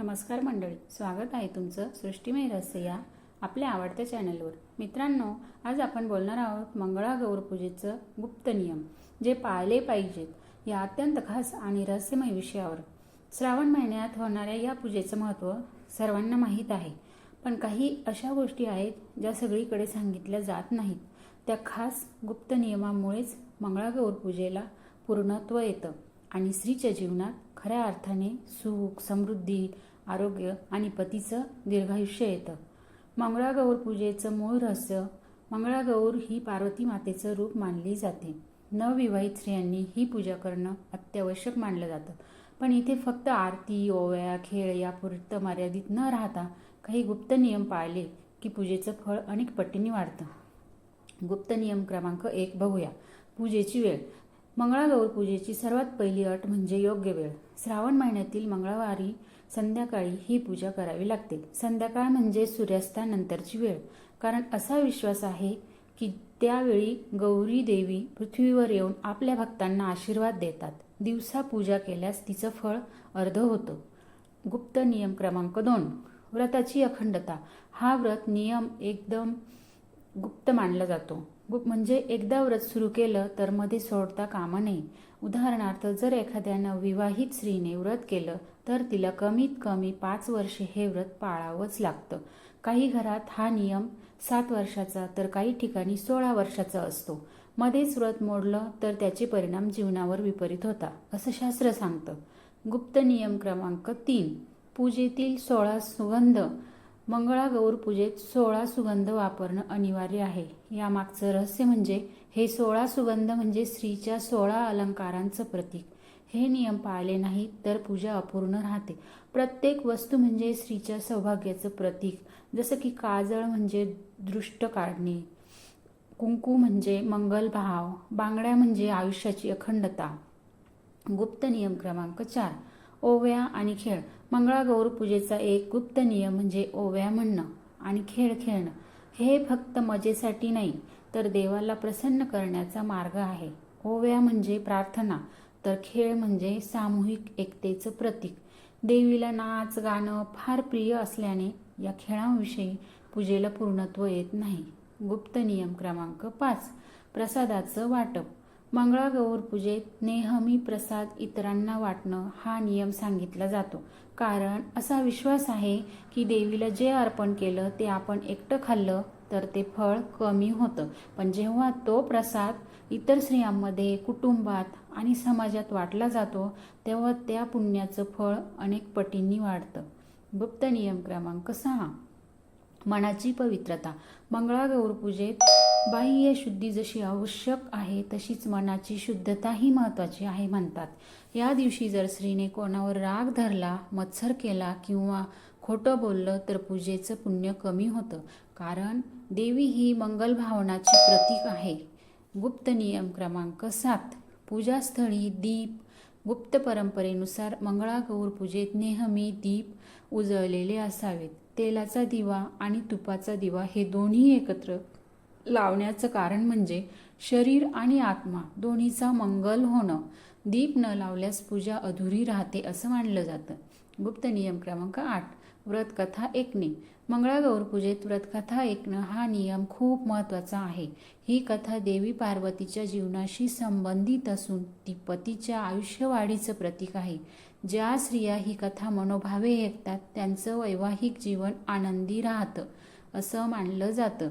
नमस्कार मंडळी स्वागत आहे तुमचं सृष्टीमय रहस्य या आपल्या आवडत्या चॅनलवर. मित्रांनो आज आपण बोलणार आहोत मंगळागौर पूजेचं गुप्त नियम जे पाळले पाहिजेत या अत्यंत खास आणि रहस्यमय विषयावर. श्रावण महिन्यात होणाऱ्या या पूजेचं महत्त्व सर्वांना माहीत आहे पण काही अशा गोष्टी आहेत ज्या सगळीकडे सांगितल्या जात नाहीत. त्या खास गुप्त नियमामुळेच मंगळागौर पूजेला पूर्णत्व येतं. आणि स्त्रीच्या जीवनात खऱ्या अर्थाने सुख समृद्धी आरोग्य आणि पतीचं दीर्घायुष्य येतं. मंगळागौर पूजेचं मूळ रहस्य मंगळागौर ही पार्वती मातेचं रूप मानली जाते. नवविवाहित स्त्रियांनी ही पूजा करणं अत्यावश्यक मानलं जातं. पण इथे फक्त आरती ओव्या खेळ यापुरतं मर्यादित न राहता काही गुप्त नियम पाळले की पूजेचं फळ अनेक पटींनी वाढतं. गुप्त नियम क्रमांक एक बघूया. पूजेची वेळ. मंगळागौर पूजेची सर्वात पहिली अट म्हणजे योग्य वेळ. श्रावण महिन्यातील मंगळवारी संध्याकाळी ही पूजा करावी लागते. संध्याकाळ म्हणजे सूर्यास्तानंतरची वेळ. कारण असा विश्वास आहे की त्यावेळी गौरी देवी पृथ्वीवर येऊन आपल्या भक्तांना आशीर्वाद देतात. दिवसा पूजा केल्यास तिचं फळ अर्ध होतं. गुप्त नियम क्रमांक दोन. व्रताची अखंडता. हा व्रत नियम एकदम गुप्त मानला जातो. गुप्त म्हणजे एकदा व्रत सुरू केलं तर मध्ये सोडता कामा नये. उदाहरणार्थ जर एखाद्यानं विवाहित स्त्रीने व्रत केलं तर तिला कमीत कमी पाच वर्षे हे व्रत पाळावंच लागतं. काही घरात हा नियम सात वर्षाचा तर काही ठिकाणी सोळा वर्षाचा असतो. मध्येच व्रत मोडलं तर त्याचे परिणाम जीवनावर विपरीत होता असं शास्त्र सांगतं. गुप्त नियम क्रमांक तीन. पूजेतील सोळा सुगंध मंगळागौर पूजेत सोळा सुगंध वापरणं अनिवार्य आहे. यामागचं रहस्य म्हणजे हे सोळा सुगंध म्हणजे स्त्रीच्या सोळा अलंकारांचं प्रतीक. हे नियम पाळले नाही तर पूजा अपूर्ण राहते. प्रत्येक वस्तू म्हणजे स्त्रीच्या सौभाग्याचं प्रतीक. जसं की काजळ म्हणजे दृष्ट काढणे कुंकू म्हणजे मंगलभाव बांगड्या म्हणजे आयुष्याची अखंडता. गुप्त नियम क्रमांक चार. ओव्या आणि खेळ. मंगळागौर पूजेचा एक गुप्त नियम म्हणजे ओव्या म्हणणं आणि खेळ खेळणं. हे फक्त मजेसाठी नाही तर देवाला प्रसन्न करण्याचा मार्ग आहे. ओव्या म्हणजे प्रार्थना तर खेळ म्हणजे सामूहिक एकतेचं प्रतीक. देवीला नाच गाणं फार प्रिय असल्याने या खेळांविषयी पूजेला पूर्णत्व येत नाही. गुप्त नियम क्रमांक पाच प्रसादाचं वाटप. मंगळागौर पूजेत नेहमी प्रसाद इतरांना वाटणं हा नियम सांगितला जातो. कारण असा विश्वास आहे की देवीला जे अर्पण केलं ते आपण एकटं खाल्लं तर ते फळ कमी होतं. पण जेव्हा तो प्रसाद इतर स्त्रियांमध्ये कुटुंबात आणि समाजात वाटला जातो तेव्हा त्या पुण्याचं फळ अनेक पटींनी वाढतं. गुप्त नियम क्रमांक सहा. मनाची पवित्रता. मंगळागौर पूजेत बाह्य शुद्धी जशी आवश्यक आहे तशीच मनाची शुद्धताही महत्त्वाची आहे म्हणतात. या दिवशी जर स्त्रीने कोणावर राग धरला मत्सर केला किंवा खोटं बोललं तर पूजेचं पुण्य कमी होतं. कारण देवी ही मंगल भावनाची प्रतीक आहे. गुप्त नियम क्रमांक सात. पूजास्थळी दीप. गुप्त परंपरेनुसार मंगळागौर पूजेत नेहमी दीप उजळलेले असावेत. तेलाचा दिवा आणि तुपाचा दिवा हे दोन्ही एकत्र लावण्याचं कारण म्हणजे शरीर आणि आत्मा दोन्हीचा मंगल होणं. दीप न लावल्यास पूजा अधुरी राहते असं मानलं जातं. गुप्त नियम क्रमांक आठ. व्रतकथा ऐकणे मंगळागौर पूजेत व्रतकथा ऐकणं हा नियम खूप महत्त्वाचा आहे. ही कथा देवी पार्वतीच्या जीवनाशी संबंधित असून ती पतीच्या आयुष्यवाढीचं प्रतीक आहे. ज्या स्त्रिया ही कथा मनोभावे ऐकतात त्यांचं वैवाहिक जीवन आनंदी राहतं असं मानलं जातं.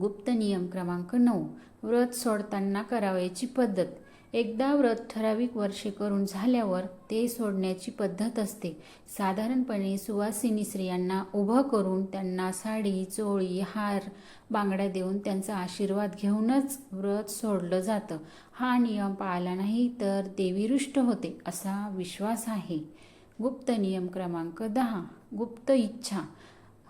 गुप्त नियम क्रमांक नऊ. व्रत सोडताना करावयाची पद्धत. एकदा व्रत ठराविक वर्षे करून झाल्यावर ते सोडण्याची पद्धत असते. साधारणपणे सुवासिनी स्त्रियांना उभं करून त्यांना साडी चोळी हार बांगड्या देऊन त्यांचा आशीर्वाद घेऊनच व्रत सोडलं जातं. हा नियम पाळला नाही तर देवी रुष्ट होते असा विश्वास आहे. गुप्त नियम क्रमांक दहा. गुप्त इच्छा.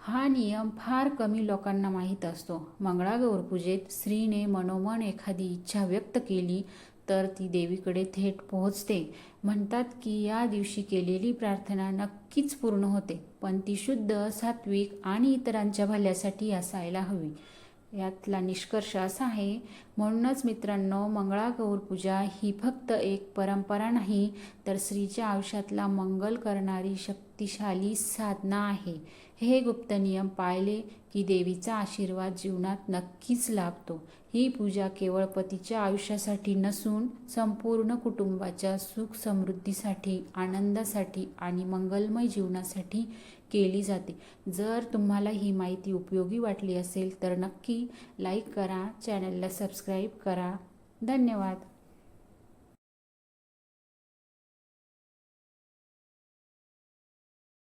हा नियम फार कमी लोकांना माहीत असतो. मंगळागौर पूजेत स्त्रीने मनोमन एखादी इच्छा व्यक्त केली तर ती देवीकडे थेट पोहोचते. म्हणतात की या दिवशी केलेली प्रार्थना नक्कीच पूर्ण होते पण ती शुद्ध सात्विक आणि इतरांच्या भल्यासाठी असायला हवी. यातला निष्कर्ष असा आहे म्हणूनच मित्रांनो मंगळागौर पूजा ही फक्त एक परंपरा नाही तर स्त्रीच्या आयुष्यातला मंगल करणारी शक्तिशाली साधना आहे. हे गुप्त नियम पाळले की देवीचा आशीर्वाद जीवनात नक्कीच लाभतो. ही पूजा केवळ पतीच्या आयुष्यासाठी नसून संपूर्ण कुटुंबाच्या सुख समृद्धीसाठी आनंदासाठी आणि मंगलमय जीवनासाठी केली जाते. जर तुम्हाला ही माहिती उपयोगी वाटली असेल तर नक्की लाईक करा चॅनलला सबस्क्राईब करा. धन्यवाद.